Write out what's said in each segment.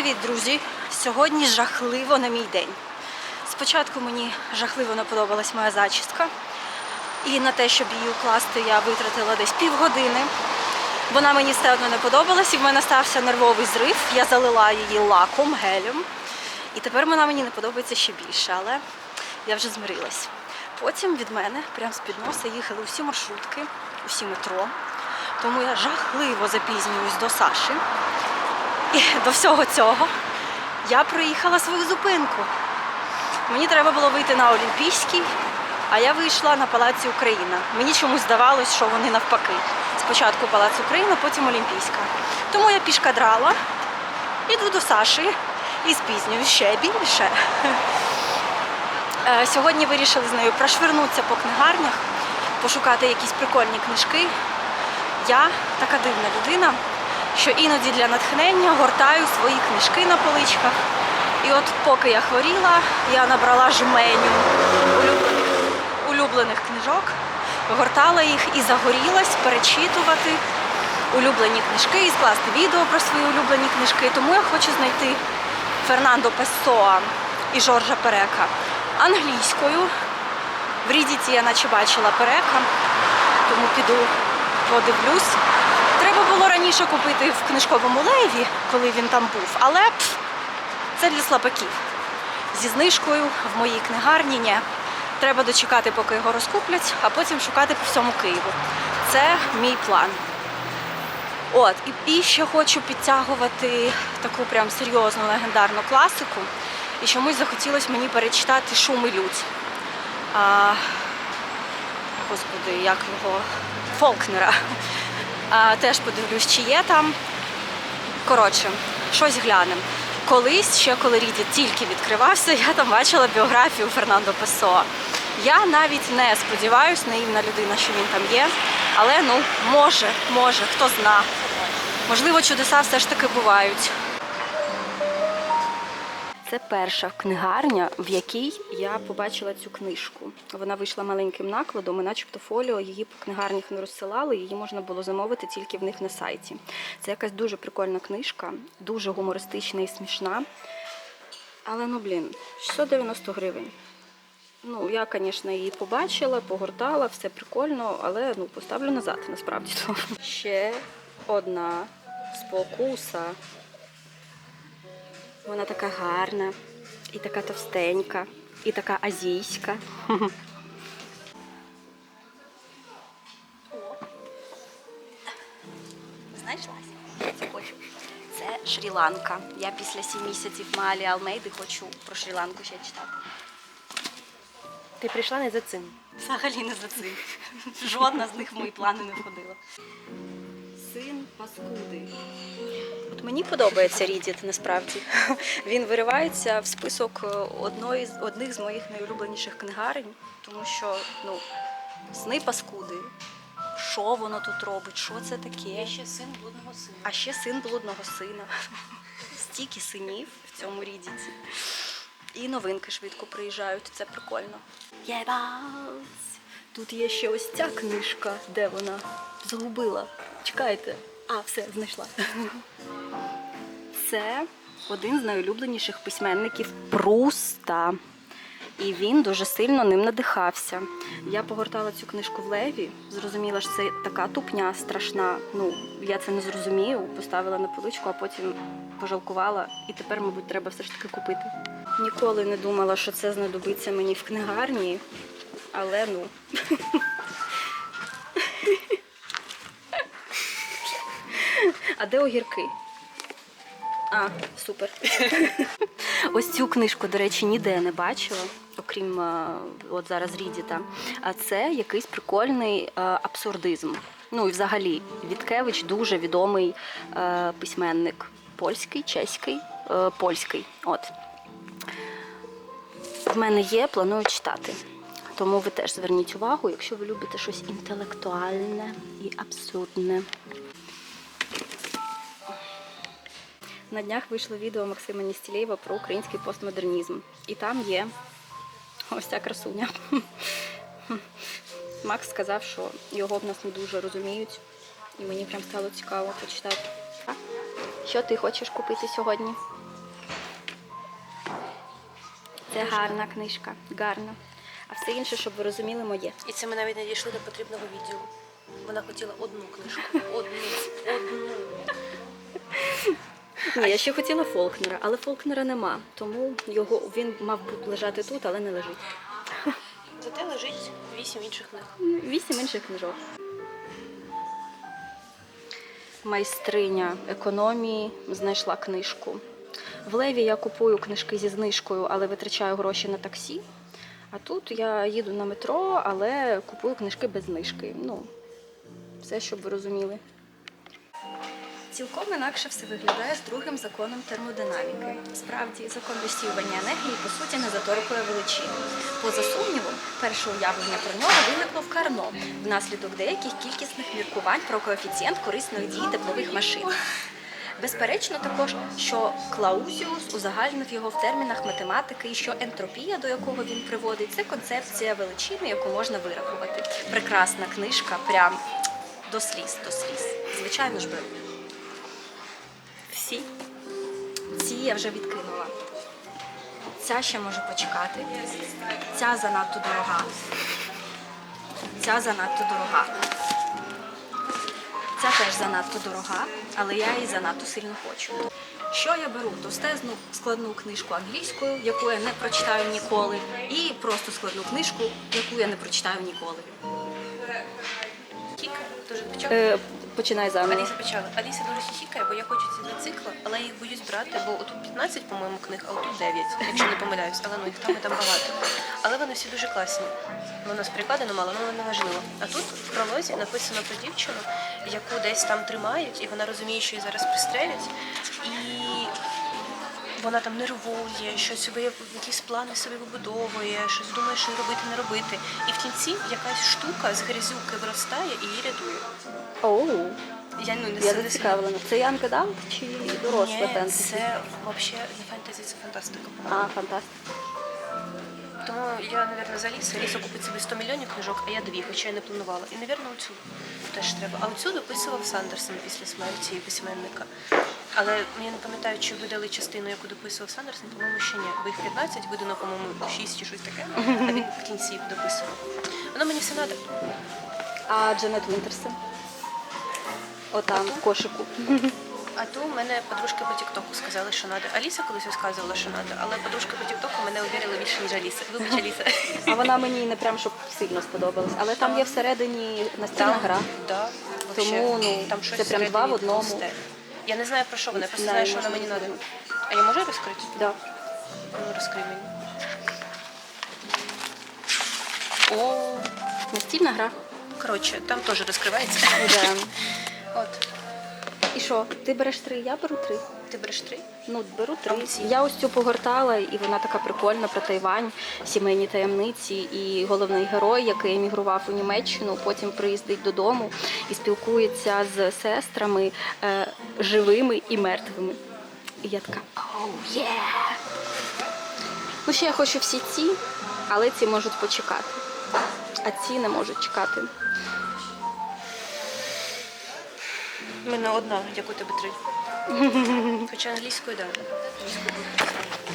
Привіт, друзі! Сьогодні жахливо на мій день. Спочатку мені жахливо не подобалась моя зачіска, і на те, щоб її укласти, я витратила десь півгодини. Вона мені все одно не подобалась, і в мене стався нервовий зрив. Я залила її лаком, гелем. І тепер вона мені не подобається ще більше, але я вже змирилась. Потім від мене, прямо з-під носа, їхали усі маршрутки, усі метро. Тому я жахливо запізнююсь до Саші. І до всього цього я проїхала свою зупинку. Мені треба було вийти на Олімпійський, а я вийшла на Палаці Україна. Мені чомусь здавалось, що вони навпаки. Спочатку Палац Україна, потім Олімпійська. Тому я пішка драла, іду до Саші і спізнююсь ще більше. Е, Сьогодні вирішили з нею прошвернутися по книгарнях, пошукати якісь прикольні книжки. Я така дивна людина, що іноді для натхнення гортаю свої книжки на поличках. І от поки я хворіла, я набрала жменю улюблених, улюблених книжок, гортала їх і загорілась перечитувати улюблені книжки і скласти відео про свої улюблені книжки. Тому я хочу знайти Фернандо Пессоа і Жоржа Перека англійською. В Рідіті я наче бачила Перека, тому піду подивлюсь. Треба було раніше купити в книжковому леві, коли він там був, але пф, це для слабаків. Зі знижкою в моїй книгарні ні. Треба дочекати, поки його розкуплять, а потім шукати по всьому Києву. Це мій план. От, і, і ще хочу підтягувати таку прям серйозну легендарну класику. І чомусь захотілося мені перечитати Шум і лють. А, господи, як його Фолкнера. Теж подивлюсь, чи є там. Коротше, щось глянемо. Колись, ще коли Ріді тільки відкривався, я там бачила біографію Фернандо Песоа. Я навіть не сподіваюся, наївна людина, що він там є. Але ну, може, може, хто зна. Можливо, чудеса все ж таки бувають. Це перша книгарня, в якій я побачила цю книжку. Вона вийшла маленьким накладом, і начебто фоліо її по книгарнях не розсилали, її можна було замовити тільки в них на сайті. Це якась дуже прикольна книжка, дуже гумористична і смішна. Але ну блін, 690 гривень. Ну, я, звісно, її побачила, погортала, все прикольно, але ну, поставлю назад, насправді. Ще одна спокуса. Вона така гарна, і така товстенька, і така азійська. Знайшлась. Це. Це Шрі-Ланка. Я після сім місяців Малі Алмейди хочу про Шрі-Ланку ще читати. Ти прийшла не за цим. Взагалі не за цим. Жодна з них в мої плани не входила. Син паскуди. От мені подобається Рідіт насправді. Він виривається в список е, одної з одних з моїх найулюбленіших книгарень, тому що ну, сни паскуди. Що воно тут робить? Що це таке? ще син блудного сина. А ще син блудного сина. Стільки синів в цьому рідіті. І новинки швидко приїжджають, це прикольно. Єбать! Тут є ще ось ця книжка, де вона загубила. Чекайте. А, все, знайшла. Це один з найулюбленіших письменників Пруста. І він дуже сильно ним надихався. Я погортала цю книжку в Леві, зрозуміла, що це така тупня страшна. Ну, я це не зрозумію, поставила на поличку, а потім пожалкувала. І тепер, мабуть, треба все ж таки купити. Ніколи не думала, що це знадобиться мені в книгарні, але ну. А де огірки? А, супер. Ось цю книжку, до речі, ніде не бачила, окрім е, от зараз Рідіта. А це якийсь прикольний е, абсурдизм. Ну і взагалі, Віткевич дуже відомий е, письменник. Польський, чеський, польський. От. В мене є, планую читати. Тому ви теж зверніть увагу, якщо ви любите щось інтелектуальне і абсурдне. На днях вийшло відео Максима Ністілєєва про український постмодернізм. І там є ось ця красуня. Макс сказав, що його в нас не дуже розуміють, і мені прям стало цікаво почитати. Що ти хочеш купити сьогодні? Це гарна книжка, гарна. А все інше, щоб ви розуміли, моє. І це ми навіть не дійшли до потрібного відділу. Вона хотіла одну книжку. Одну. Одну. Ні, я ще хотіла Фолкнера, але Фолкнера нема, тому його він мав лежати тут, але не лежить. Зате лежить вісім інших книг. Вісім інших книжок. Майстриня економії знайшла книжку. В Леві я купую книжки зі знижкою, але витрачаю гроші на таксі. А тут я їду на метро, але купую книжки без знижки. Ну, все, щоб ви розуміли. Цілком інакше все виглядає з другим законом термодинаміки. Справді, закон розсіювання енергії по суті не заторкує величину. Поза сумнівом, перше уявлення про нього виникло в Карно внаслідок деяких кількісних міркувань про коефіцієнт корисної дії теплових машин. Безперечно, також, що Клаузіус узагальнив його в термінах математики, і що ентропія, до якого він приводить, це концепція величини, яку можна вирахувати. Прекрасна книжка, прям до сліз, до сліз. Звичайно ж беру. Всі. Ці я вже відкинула. Ця ще може почекати. Ця занадто дорога. Ця занадто дорога. Ця теж занадто дорога, але я її занадто сильно хочу. Що я беру? Товстезну складну книжку англійською, яку я не прочитаю ніколи, і просто складну книжку, яку я не прочитаю ніколи. Кік дуже починай заново. Аліса почала. Аліса дуже хіхікає, бо я хочу ці два цикли, але я їх боюсь брати, бо отут 15, по-моєму, книг, а отут 9, якщо не помиляюсь, але ну їх там і там багато. Але вони всі дуже класні. У нас перекладено мало, але не важливо. А тут в пролозі написано про дівчину, яку десь там тримають, і вона розуміє, що її зараз пристрелять. І вона там нервує, щось собі, якісь плани собі вибудовує, щось думає, що робити, не робити. І в кінці якась штука з грязюки виростає і її рятує. Оу, Я ну не я не зацікавлена. Це Янг Адамп чи доросле Ні, фентезі? це взагалі не фентезі, це фантастика. А, фантастика. Тому я, мабуть, за лісу. Лісо купить собі 100 мільйонів книжок, а я дві, хоча я не планувала. І, мабуть, оцю теж треба. А оцю дописував Сандерсон після смерті письменника. Але я не пам'ятаю, чи видали частину, яку дописував Сандерсон, по-моєму, ще ні. Бо їх 15, видано, по-моєму, 6 чи щось таке, а він в кінці дописував. Воно мені все треба. А Джанет Вінтерсон? Отам, в кошику. А то в мене подружки по Тіктоку сказали, що треба. Аліса колись розказувала, що треба, але подружки по Тіктоку мене увірили більше, ніж Аліса. Вибач, Аліса. А вона мені не прям щоб сильно сподобалась. Але там є всередині настільна гра. Да, Тому, ну, щось це прям два в одному. пусте. Я не знаю про що вона, я просто Знаю, що вона мені треба. А я можу розкрити? Да. Ну, розкрий мені. О, Настільна гра. коротше, там теж розкривається. Да. От, І що? Ти береш три, я беру три. ти береш три. Ну, беру три. Я ось цю погортала, і вона така прикольна про Тайвань, сімейні таємниці. І головний герой, який емігрував у Німеччину, потім приїздить додому і спілкується з сестрами е, живими і мертвими. І я така оу, є! Ну, ще я хочу всі ці, але ці можуть почекати. А ці не можуть чекати. У мене одна, як тебе три. Хоча англійською, так.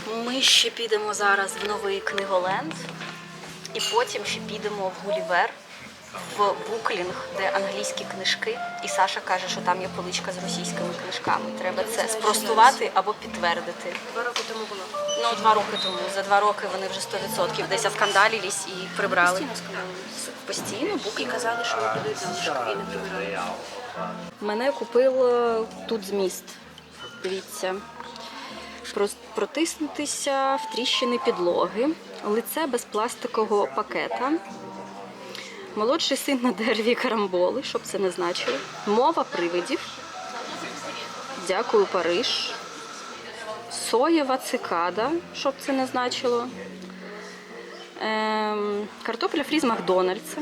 Да. Ми ще підемо зараз в новий книголенд, і потім ще підемо в Гулівер, в Буклінг, де англійські книжки. І Саша каже, що там є поличка з російськими книжками. Треба це спростувати або підтвердити. Два роки тому було. Ну, два роки тому. За два роки вони вже 100% десь оскандалілись і прибрали. Постійно. Постійно І Буклінг. казали, що продають залишки і не прибирали. Мене купив тут зміст. Дивіться. Протиснутися в тріщини підлоги, лице без пластикового пакета. Молодший син на дереві карамболи, щоб це не значило. Мова привидів. Дякую, Париж. Соєва цикада, щоб це не значило. Ем, картопля фрі з Макдональдса.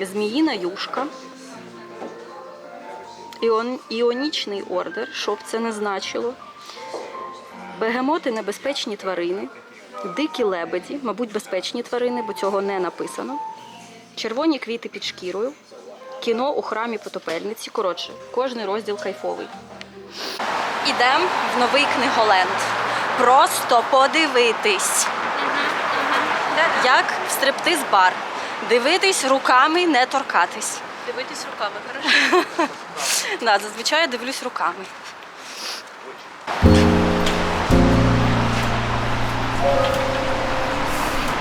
Зміїна юшка. Іон, іонічний ордер, що б це не значило. Бегемоти небезпечні тварини, дикі лебеді, мабуть, безпечні тварини, бо цього не написано. Червоні квіти під шкірою, кіно у храмі потопельниці. Коротше, кожний розділ кайфовий. Ідемо в новий книголенд. Просто подивитись. Як в стриптиз-бар. Дивитись руками, не торкатись. Дивитись руками, хорошо? Да, зазвичай я дивлюсь руками.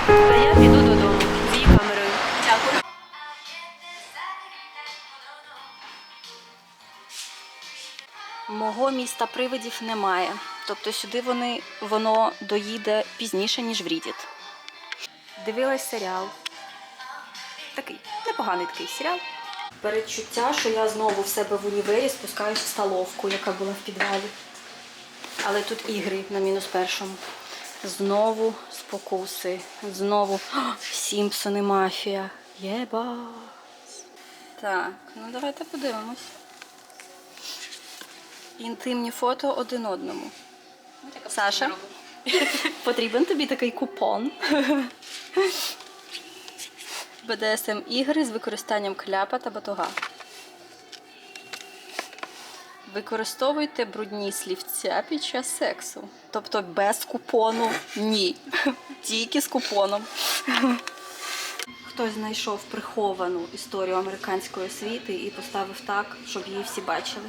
А я Міста привидів немає. Тобто сюди вони, воно доїде пізніше, ніж в Рідіт. Дивилась серіал. Такий непоганий такий серіал. Передчуття, що я знову в себе в універі спускаюсь в столовку, яка була в підвалі. Але тут ігри на мінус першому. Знову спокуси. Знову О, Сімпсони мафія. Єба. Так, ну давайте подивимось. Інтимні фото один одному. Саша, потрібен тобі такий купон. БДСМ ігри з використанням кляпа та батога. Використовуйте брудні слівця під час сексу. Тобто без купону ні. Тільки з купоном. Хтось знайшов приховану історію американської освіти і поставив так, щоб її всі бачили.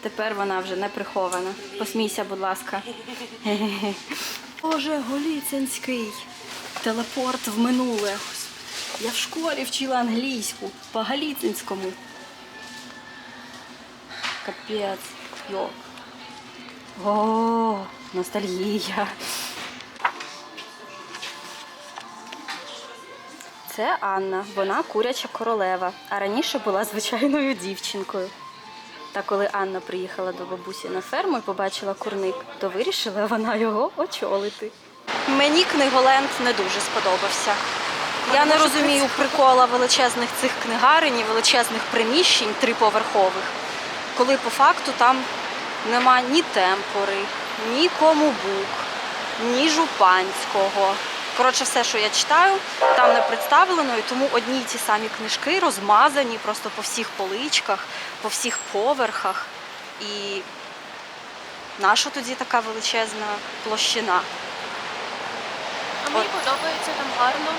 Тепер вона вже не прихована. Посмійся, будь ласка. Боже, Голіцинський. Телепорт в минуле. Я в школі вчила англійську по Галіцинському. Капець. Йок. О, ностальгія. Це Анна. Вона куряча королева, а раніше була звичайною дівчинкою. Та коли Анна приїхала до бабусі на ферму і побачила курник, то вирішила вона його очолити. Мені книголенд не дуже сподобався. Я не розумію прикола величезних цих книгарень і величезних приміщень триповерхових, коли по факту там нема ні темпори, ні комубук, ні жупанського. Коротше, все, що я читаю, там не представлено, і тому одні й ті самі книжки розмазані просто по всіх поличках, по всіх поверхах. І наша тоді така величезна площина? А мені подобається там гарно.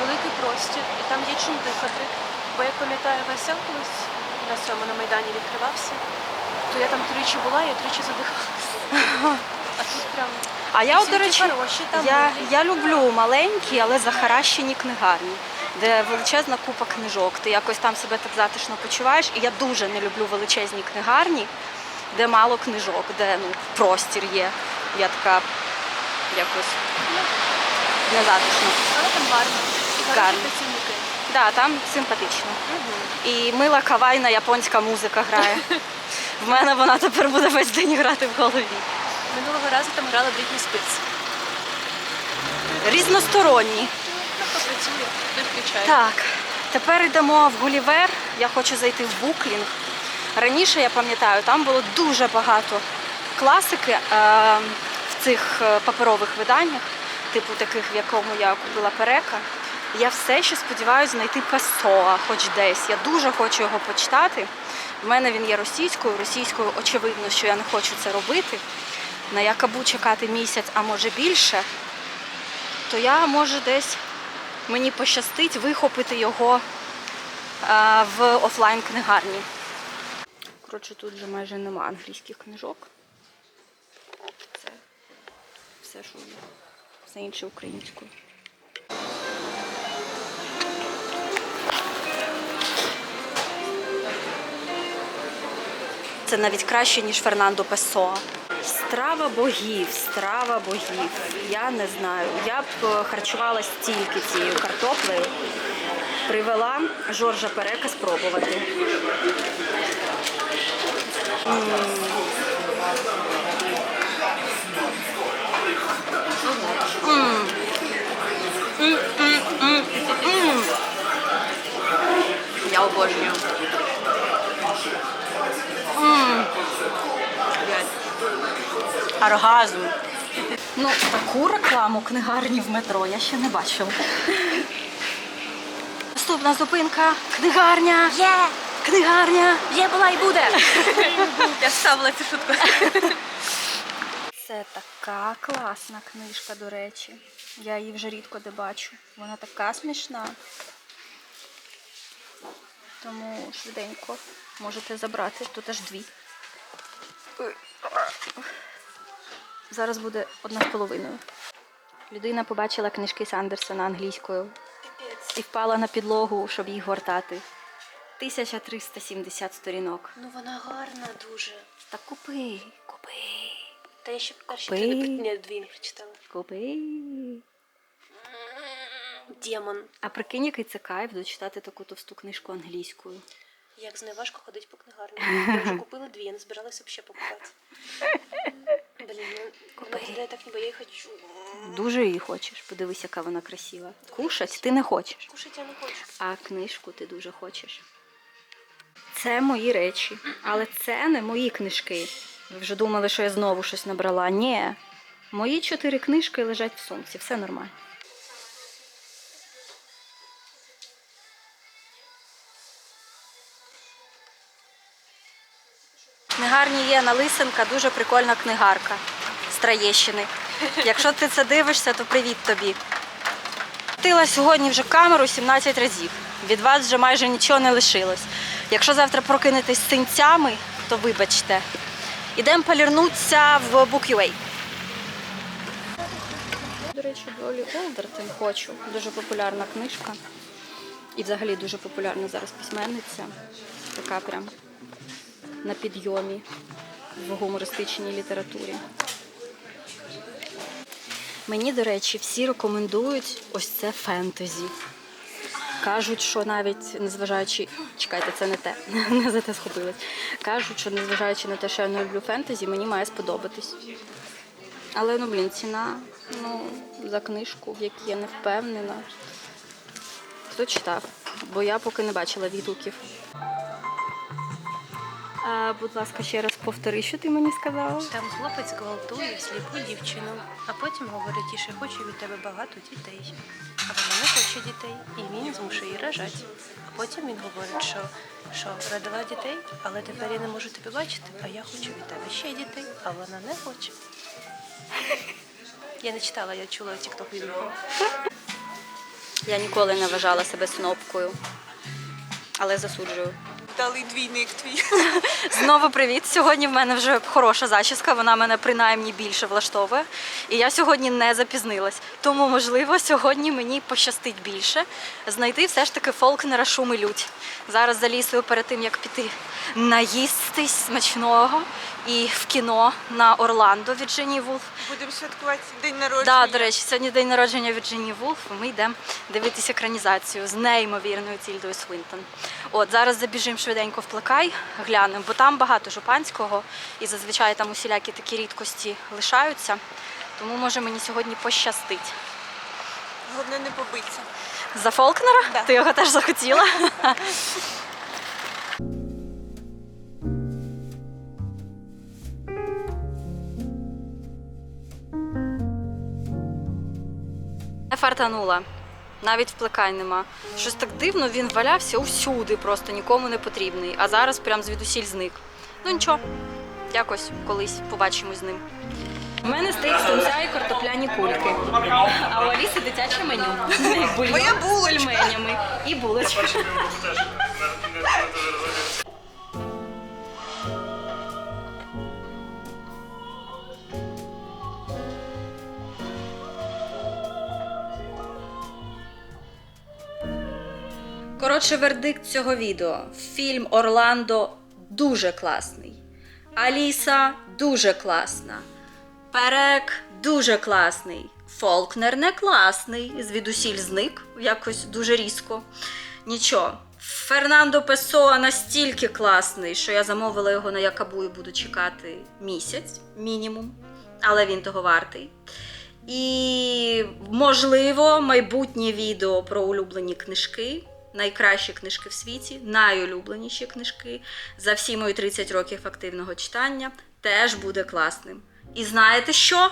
Великий простір, і там є чим дихати. Бо я пам'ятаю весел колись на цьому на Майдані відкривався, то я там тричі була, я тричі задихалася. А тут прям А я, от, до речі, я, я люблю маленькі, але захаращені книгарні, де величезна купа книжок. Ти якось там себе так затишно почуваєш. І я дуже не люблю величезні книгарні, де мало книжок, де ну, простір є. Я така якось незатишно. але там гарно. Гарно. працівники. Да, там симпатично. І мила кавайна японська музика грає. В мене вона тепер буде весь день грати в голові. Минулого разу там грала Брітні Спірс. Різносторонні. Ну, включає. Так, тепер йдемо в Гулівер. Я хочу зайти в Буклінг. Раніше я пам'ятаю, там було дуже багато класики е, в цих е, паперових виданнях, типу таких, в якому я купила перека. Я все ще сподіваюся знайти Песоа, хоч десь. Я дуже хочу його почитати. В мене він є російською. Російською очевидно, що я не хочу це робити. На якабу чекати місяць, а може більше, то я може десь мені пощастить вихопити його е, в офлайн книгарні. Коротше, тут вже майже нема англійських книжок. Це все, що є. Все інше українською. Це навіть краще, ніж Фернандо Песоа. Страва богів, страва богів. Я не знаю. Я б е, харчувалась тільки цією картоплею. Привела Жоржа Перека спробувати. Я Оргазм. Ну, таку рекламу книгарні в метро я ще не бачила. Наступна зупинка книгарня. Є! Книгарня! Є була і буде. Я ставила цю шутку. Це Це така класна книжка, до речі. Я її вже рідко де бачу. Вона така смішна. Тому швиденько можете забрати. Тут аж дві. Зараз буде одна з половиною. Людина побачила книжки Сандерсона англійською і впала на підлогу, щоб їх гортати. 1370 сторінок. Ну вона гарна дуже. Та купи, купи, Та я ще перші три не дві не прочитала. купи. Демон. А прикинь, який це кайф дочитати таку товсту книжку англійською. Як з нею важко ходити по книгарні. Я вже купила дві, я не збиралася взагалі покупати. Блін, ну вона виглядає так, ніби я її хочу. Дуже її хочеш. Подивись, яка вона красива. Кушать ти не хочеш, Кушати я не хочу. а книжку ти дуже хочеш. Це мої речі, але це не мої книжки. Ви вже думали, що я знову щось набрала. Ні. Мої чотири книжки лежать в сумці, все нормально. Книгарні є Налисенка, дуже прикольна книгарка з Троєщини. Якщо ти це дивишся, то привіт тобі. Крутила сьогодні вже камеру 17 разів. Від вас вже майже нічого не лишилось. Якщо завтра прокинетесь з синцями, то вибачте. Ідемо полірнутися в Book.ua. До речі, Долі Олдертон хочу. Дуже популярна книжка. І взагалі дуже популярна зараз письменниця. Така прям на підйомі в гумористичній літературі. Мені, до речі, всі рекомендують ось це фентезі. Кажуть, що навіть незважаючи. Чекайте, це не те. Не за те схопилась. Кажуть, що незважаючи на те, що я не люблю фентезі, мені має сподобатись. Але ну блін, ціна ну, за книжку, в якій я не впевнена. Хто читав? Бо я поки не бачила відгуків. А, будь ласка, ще раз повтори, що ти мені сказала. Там хлопець гвалтує сліпу дівчину, а потім говорить, що хоче від тебе багато дітей. А вона не хоче дітей, і він змушує її рожати. А потім він говорить, що, що родила дітей, але тепер я не можу тебе бачити, а я хочу від тебе ще дітей, а вона не хоче. Я не читала, я чула тікток відео. Я ніколи не вважала себе снопкою, але засуджую. Дали двійник твій. Знову привіт. Сьогодні в мене вже хороша зачіска, вона мене принаймні більше влаштовує. І я сьогодні не запізнилась. Тому, можливо, сьогодні мені пощастить більше знайти все ж таки Фолкнера шум і лють. Зараз залізую перед тим, як піти наїстись смачного і в кіно на Орландо Вірджинії Вулф. Будемо святкувати день народження. Да, до речі, сьогодні день народження Вірджинії Вулф. і Ми йдемо дивитися екранізацію з неймовірною Тільдою Свинтон. От зараз забіжимо швиденько в плекай, глянемо, бо там багато жупанського, і зазвичай там усілякі такі рідкості лишаються. Тому може мені сьогодні пощастить. Головне не побитися. За Фолкнера? Да. Ти його теж захотіла? фартанула. Навіть вплекай нема. Щось так дивно, він валявся усюди, просто нікому не потрібний. А зараз прям звідусіль зник. Ну нічого, якось колись побачимось з ним. У мене стоїть з тунця і картопляні кульки. А у Аліси дитяче меню. Бульон з пельменями і булочка. Коротше, вердикт цього відео. Фільм Орландо дуже класний. Аліса дуже класна. Перек дуже класний. Фолкнер не класний. Звідусіль зник якось дуже різко. Нічого. Фернандо Песоа настільки класний, що я замовила його на Якабу і буду чекати місяць мінімум, але він того вартий. І, можливо, майбутнє відео про улюблені книжки, найкращі книжки в світі, найулюбленіші книжки за всі мої 30 років активного читання теж буде класним. І знаєте що?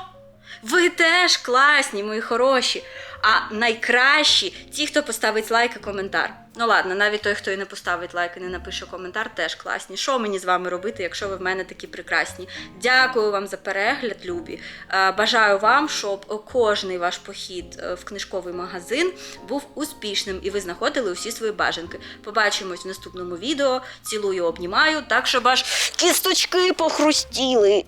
Ви теж класні, мої хороші. А найкращі ті, хто поставить лайк і коментар. Ну ладно, навіть той, хто і не поставить лайк і не напише коментар, теж класні. Що мені з вами робити, якщо ви в мене такі прекрасні? Дякую вам за перегляд, любі. Е, Бажаю вам, щоб кожний ваш похід е, в книжковий магазин був успішним і ви знаходили усі свої бажанки. Побачимось в наступному відео. Цілую, обнімаю, так щоб аж кісточки похрустіли.